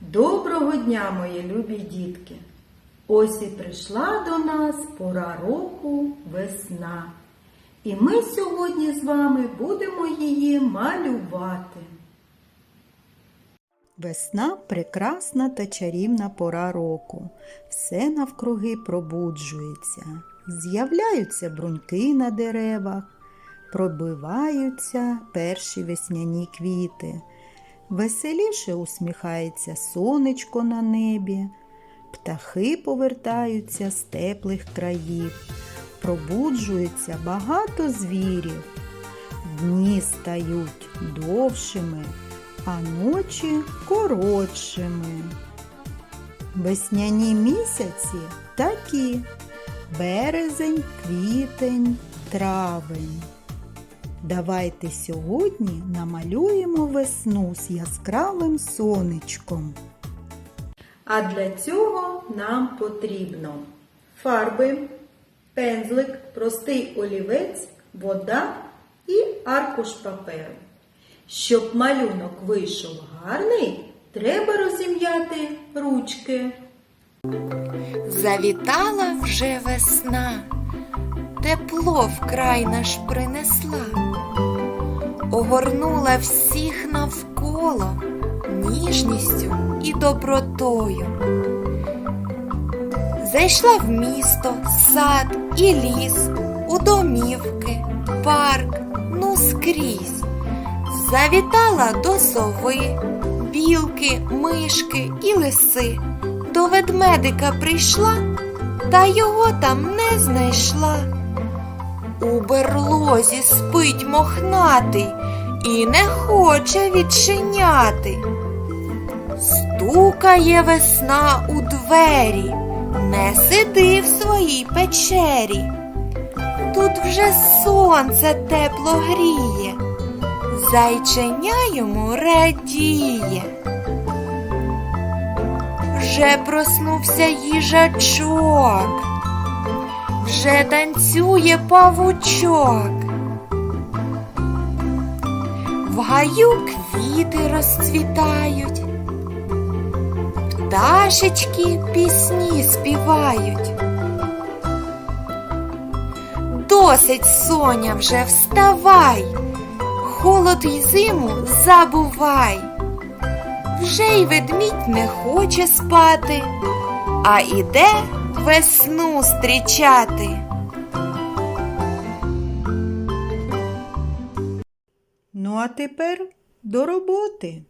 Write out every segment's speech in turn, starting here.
Доброго дня, мої любі дітки! Ось і прийшла до нас пора року весна. І ми сьогодні з вами будемо її малювати. Весна прекрасна та чарівна пора року. Все навкруги пробуджується. З'являються бруньки на деревах, пробиваються перші весняні квіти. Веселіше усміхається сонечко на небі, птахи повертаються з теплих країв, пробуджується багато звірів. Дні стають довшими, а ночі коротшими. Весняні місяці такі березень, квітень, травень. Давайте сьогодні намалюємо весну з яскравим сонечком. А для цього нам потрібно фарби, пензлик, простий олівець, вода і аркуш паперу. Щоб малюнок вийшов гарний, треба розім'яти ручки. Завітала вже весна, тепло вкрай наш принесла, огорнула всіх навколо ніжністю і добротою. Зайшла в місто, сад і ліс, у домівки, парк, ну скрізь. Завітала до сови, білки, мишки і лиси. До ведмедика прийшла, та його там не знайшла. У берлозі спить мохнатий і не хоче відчиняти. Стукає весна у двері, не сиди в своїй печері. Тут вже сонце тепло гріє, зайченя йому радіє. Вже проснувся їжачок, вже танцює павучок. В гаю квіти розцвітають, пташечки пісні співають. Досить, соня, вже вставай, холод й зиму забувай. Вже й ведмідь не хоче спати, а іде весну зустрічати. Ну а тепер до роботи.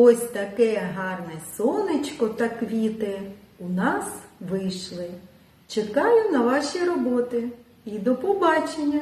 Ось таке гарне сонечко та квіти у нас вийшли. Чекаю на ваші роботи і до побачення!